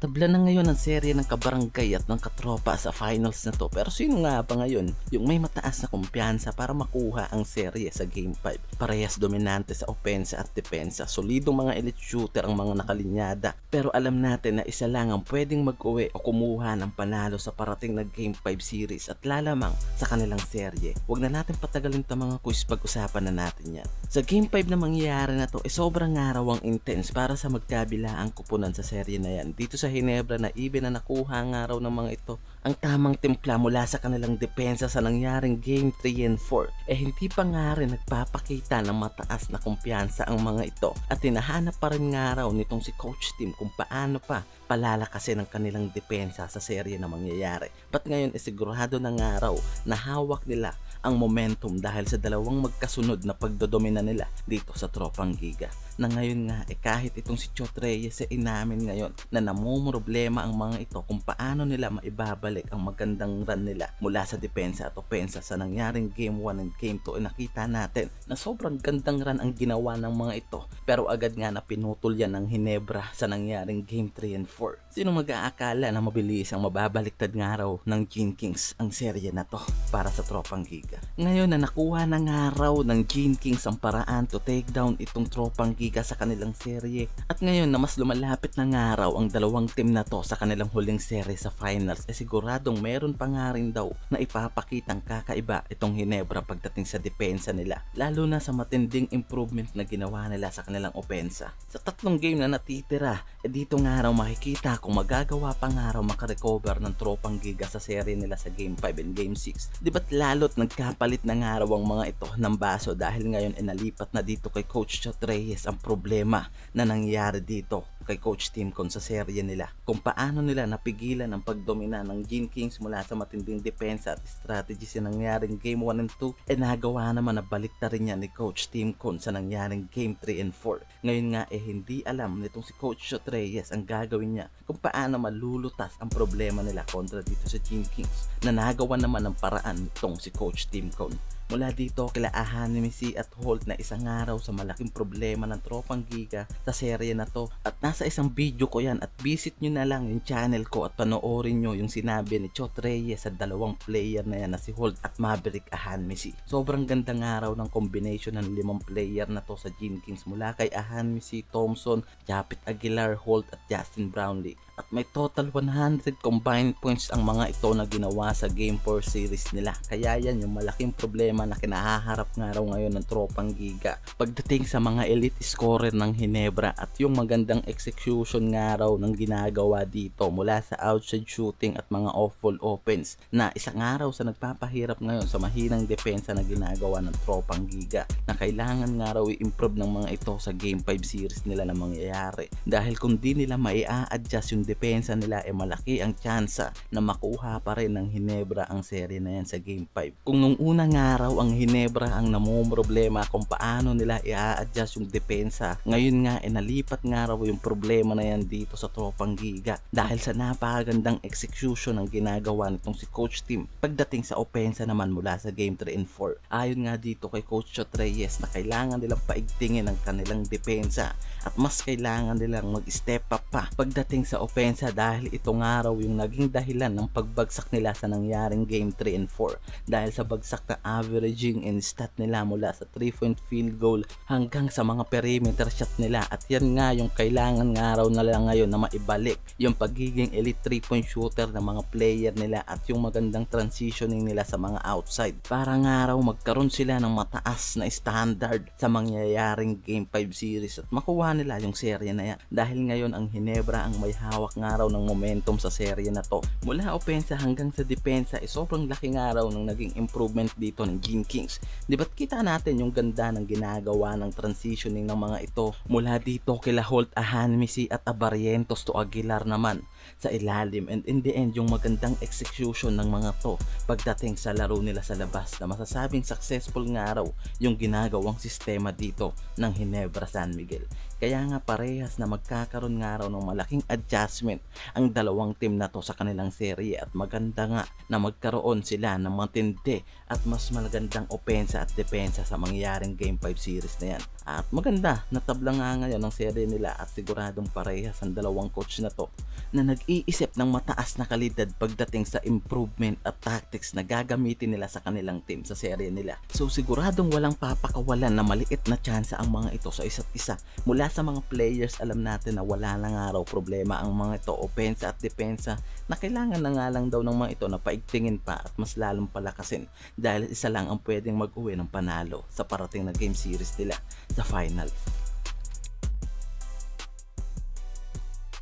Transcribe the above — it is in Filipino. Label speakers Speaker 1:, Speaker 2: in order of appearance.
Speaker 1: Tabla na ngayon ang serye ng kabarangay at ng katropa sa finals na to. Pero sino nga ba ngayon yung may mataas na kumpiyansa para makuha ang serye sa Game 5? Parehas dominante sa opensa at depensa. Solidong mga elite shooter ang mga nakalinyada. Pero alam natin na isa lang ang pwedeng mag-uwi o kumuha ng panalo sa parating na Game 5 series at lalamang sa kanilang serye. Huwag na natin patagalin ta mga quiz pag-usapan na natin yan. Sa Game 5 na mangyayari na to, eh sobrang araw ang intense para sa magkabila ang kupunan sa serye na yan. Dito sa Hinebra na even na nakuha nga raw ng mga ito ang tamang timpla mula sa kanilang depensa sa nangyaring Game 3 and 4 eh hindi pa nga rin nagpapakita ng mataas na kumpiyansa ang mga ito at hinahanap pa rin nga raw nitong si Coach Tim kung paano pa palalakasin ang kanilang depensa sa serye na mangyayari. But ngayon eh sigurado na nga raw na hawak nila ang momentum dahil sa dalawang magkasunod na pagdodomina nila dito sa Tropang Giga. Na ngayon nga, eh kahit itong si Chot Reyes eh inamin ngayon na namumroblema ang mga ito kung paano nila maibabalik ang magandang run nila mula sa depensa at opensa sa nangyaring Game 1 and Game 2 eh nakita natin na sobrang gandang run ang ginawa ng mga ito pero agad nga na pinutol yan ng Hinebra sa nangyaring Game 3 and 4. Sino mag-aakala na mabilis ang mababaliktad nga raw ng Gene Kings ang serye na to para sa Tropang Giga. Ngayon na nakuha na nga raw ng Gene Kings ang paraan to take down itong Tropang Giga sa kanilang serye at ngayon na mas lumalapit na nga raw ang dalawang team na to sa kanilang huling serye sa finals eh siguradong meron pa nga rin daw na ipapakitang kakaiba itong Hinebra pagdating sa depensa nila lalo na sa matinding improvement na ginawa nila sa kanilang opensa. Sa tatlong game na natitira, eh dito nga raw makikita kung magagawa pa nga raw makarecover ng tropang giga sa serye nila sa Game 5 and Game 6. Di ba't lalo't nagkapalit na nga raw ang mga ito ng baso dahil ngayon ay nalipat na dito kay Coach Chot Reyes ang problema na nangyari dito kay Coach Tim Con sa serye nila. Kung paano nila napigilan ang pagdomina ng Gene Kings mula sa matinding depensa at strategy sa nangyaring Game 1 and 2, eh nagawa naman na balik na rin yan ni Coach Tim Con sa nangyaring Game 3 and 4. Ngayon nga eh hindi alam nitong si Coach Chot Reyes ang gagawin niya kung paano malulutas ang problema nila kontra dito sa Gene Kings na nagawa naman ng paraan nitong si Coach Tim Con. Mula dito kila Ahanimisi at Holt na isang araw sa malaking problema ng tropang giga sa serye na to at nasa isang video ko yan at visit nyo na lang yung channel ko at panoorin nyo yung sinabi ni Chot Reyes sa dalawang player na yan na si Holt at Maverick Ahanimisi. Sobrang gandang araw ng combination ng limang player na to sa Gene Kings mula kay Ahanimisi, Thompson, Japit Aguilar, Holt at Justin Brownlee at may total 100 combined points ang mga ito na ginawa sa Game 4 series nila. Kaya yan yung malaking problema na kinahaharap nga raw ngayon ng tropang giga. Pagdating sa mga elite scorer ng Hinebra at yung magandang execution nga raw ng ginagawa dito mula sa outside shooting at mga off-ball opens na isang araw sa nagpapahirap ngayon sa mahinang depensa na ginagawa ng tropang giga na kailangan nga raw i-improve ng mga ito sa Game 5 series nila na mangyayari. Dahil kung di nila mai-adjust yung depensa nila eh malaki ang tsansa na makuha pa rin ng Hinebra ang serye na yan sa Game 5. Kung nung unang araw ang Hinebra ang namumroblema kung paano nila i-adjust yung depensa, ngayon nga eh nalipat nga raw yung problema na yan dito sa Tropang Giga dahil sa napakagandang execution ng ginagawa nitong si Coach Tim pagdating sa opensa naman mula sa Game 3 and 4. Ayon nga dito kay Coach Chot Reyes na kailangan nilang paigtingin ang kanilang depensa at mas kailangan nilang mag-step up pa pagdating sa opensa dahil ito nga raw yung naging dahilan ng pagbagsak nila sa nangyaring Game 3 and 4 dahil sa bagsak na averaging and stat nila mula sa 3 point field goal hanggang sa mga perimeter shot nila at yan nga yung kailangan nga raw nila ngayon na maibalik yung pagiging elite 3 point shooter ng mga player nila at yung magandang transitioning nila sa mga outside. Para nga raw magkaroon sila ng mataas na standard sa mangyayaring Game 5 series at makuha nila yung serye na yan. Dahil ngayon ang Hinebra ang may hawak nga raw ng momentum sa serye na to. Mula opensa hanggang sa depensa eh sobrang laki nga raw ng naging improvement dito ng Gene Kings. Di kita natin yung ganda ng ginagawa ng transitioning ng mga ito mula dito kila Holt Ahanmisi at Abarientos to Aguilar naman sa ilalim and in the end yung magandang execution ng mga to pagdating sa laro nila sa labas na masasabing successful nga raw yung ginagawang sistema dito ng Hinebra San Miguel Kaya nga parehas na magkakaroon nga raw ng malaking adjustment ang dalawang team na to sa kanilang serye at maganda nga na magkaroon sila ng matindi at mas magandang opensa at depensa sa mangyayaring Game 5 series na yan. At maganda, natabla nga ngayon ang serye nila at siguradong parehas ang dalawang coach na to na nag-iisip ng mataas na kalidad pagdating sa improvement at tactics na gagamitin nila sa kanilang team sa serye nila. So siguradong walang papakawalan na maliit na tsansa ang mga ito sa isa't isa. Mula sa mga players alam natin na wala na nga raw problema ang mga ito opensa at depensa na kailangan na nga lang daw ng mga ito na paigtingin pa at mas lalong palakasin dahil isa lang ang pwedeng mag-uwi ng panalo sa parating na game series nila sa finals.